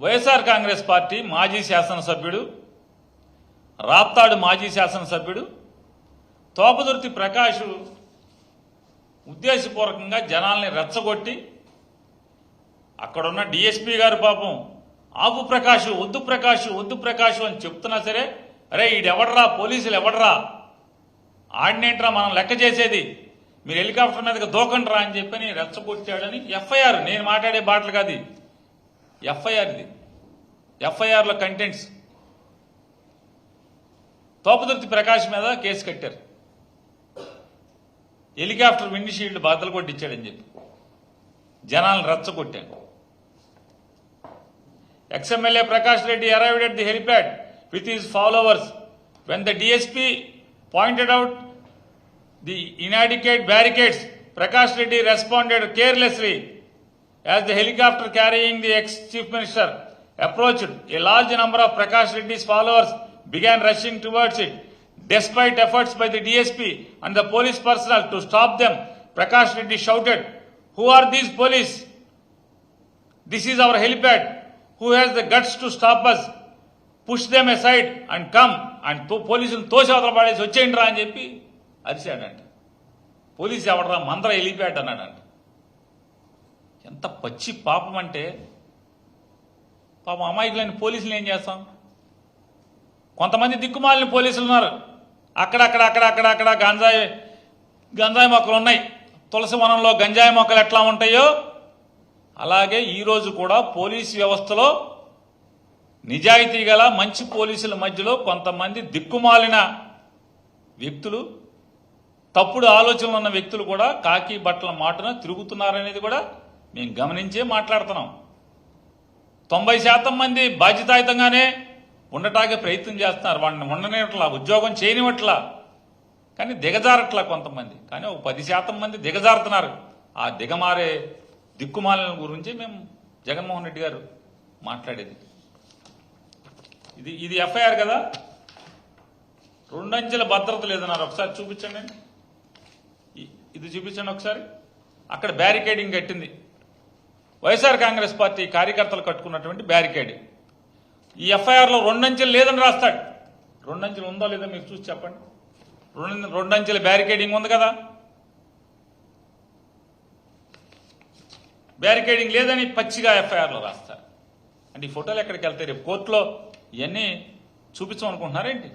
YSR Congress party మాజీ శాసనసభ్యుడు రాప్తాడు మాజీ శాసనసభ్యుడు తోపదుర్తి ప్రకాష్ ఉద్దేశపూర్వకంగా జనాల్ని రెచ్చగొట్టి అక్కడున్న డిఎస్పీ గారు పాపం ఆపు ప్రకాష్ వద్దు ప్రకాష్ వద్దు ప్రకాష్ అని చెప్తున్నా సరే అరే ఈడెవడరా పోలీసులు ఎవడరా ఆడినేంట్రా మనం లెక్క చేసేది? మీరు హెలికాప్టర్ మీదకి దూకండిరా అని చెప్పి రెచ్చగొట్టాడని ఎఫ్ఐఆర్ నేను మాట్లాడే బాటలు కాదు ఎఫ్ఐఆర్ ఇది ఎఫ్ఐఆర్ల కంటెంట్స్ తోపదర్తి ప్రకాష్ మీద కేసు కట్టారు. హెలికాప్టర్ విండ్షీల్డ్ బాధలు కొట్టించాడని చెప్పి. జనాలను రచ్చగొట్టాడు. Ex MLA Prakash Reddy arrived at the helipad with his followers when the DSP pointed out the inadequate barricades Prakash Reddy responded carelessly as the helicopter carrying the ex-chief minister approached. A large number of Prakash Reddy's followers began rushing towards it. Despite efforts by the DSP and the police personnel to stop them, Prakash Reddy shouted, Who are these police? This is our helipad. Who has the guts to stop us? Push them side and come అండ్తో పోలీసులు తోసి అవతల పడేసి వచ్చేయండి రా అని చెప్పి అరిశాడంట police ఎవడరా మందర వెళ్ళిపోయాడు అన్నాడంట ఎంత పచ్చి పాపం అంటే పాపం అమాయకులైన పోలీసులు ఏం చేస్తాం? కొంతమంది దిక్కుమాలిన పోలీసులు ఉన్నారు. అక్కడక్కడ అక్కడ అక్కడ అక్కడ గంజాయి గంజాయి మొక్కలు ఉన్నాయి. తులసి వనంలో గంజాయి మొక్కలు ఎట్లా ఉంటాయో అలాగే ఈరోజు కూడా పోలీసు వ్యవస్థలో నిజాయితీ గల మంచి పోలీసుల మధ్యలో కొంతమంది దిక్కుమాలిన వ్యక్తులు తప్పుడు ఆలోచనలు ఉన్న వ్యక్తులు కూడా కాకి బట్టల మాటను తిరుగుతున్నారనేది కూడా మేము గమనించే మాట్లాడుతున్నాం. తొంభై శాతం మంది బాధ్యతాయుతంగానే ఉండటానికి ప్రయత్నం చేస్తున్నారు. వాడిని ఉండనివట్లా ఉద్యోగం చేయనివట్లా కానీ దిగజారట్లా కొంతమంది. కానీ ఒక పది శాతం మంది దిగజారుతున్నారు. ఆ దిగమారే దిక్కుమాలిన గురించి మేము జగన్మోహన్ రెడ్డి గారు మాట్లాడేది. ఇది ఇది ఎఫ్ఐఆర్ కదా? రెండంచెల భద్రత లేదన్నారు. ఒకసారి చూపించండి. ఇది చూపించండి ఒకసారి. అక్కడ బ్యారికేడింగ్ కట్టింది. వైఎస్ఆర్ కాంగ్రెస్ పార్టీ కార్యకర్తలు కట్టుకున్నటువంటి బ్యారికేడ్. ఈ ఎఫ్ఐఆర్లో రెండంచెలు లేదని రాస్తాడు. రెండంచెలు ఉందో లేదో మీరు చూసి చెప్పండి. రెండు రెండంచెల బ్యారికేడింగ్ ఉంది కదా. బ్యారికేడింగ్ లేదని పచ్చిగా ఎఫ్ఐఆర్లో రాస్తారు. అంటే ఈ ఫోటోలు ఎక్కడికి వెళ్తాయి? రేపు కోర్టులో ఇవన్నీ చూపించమనుకుంటున్నారేంటి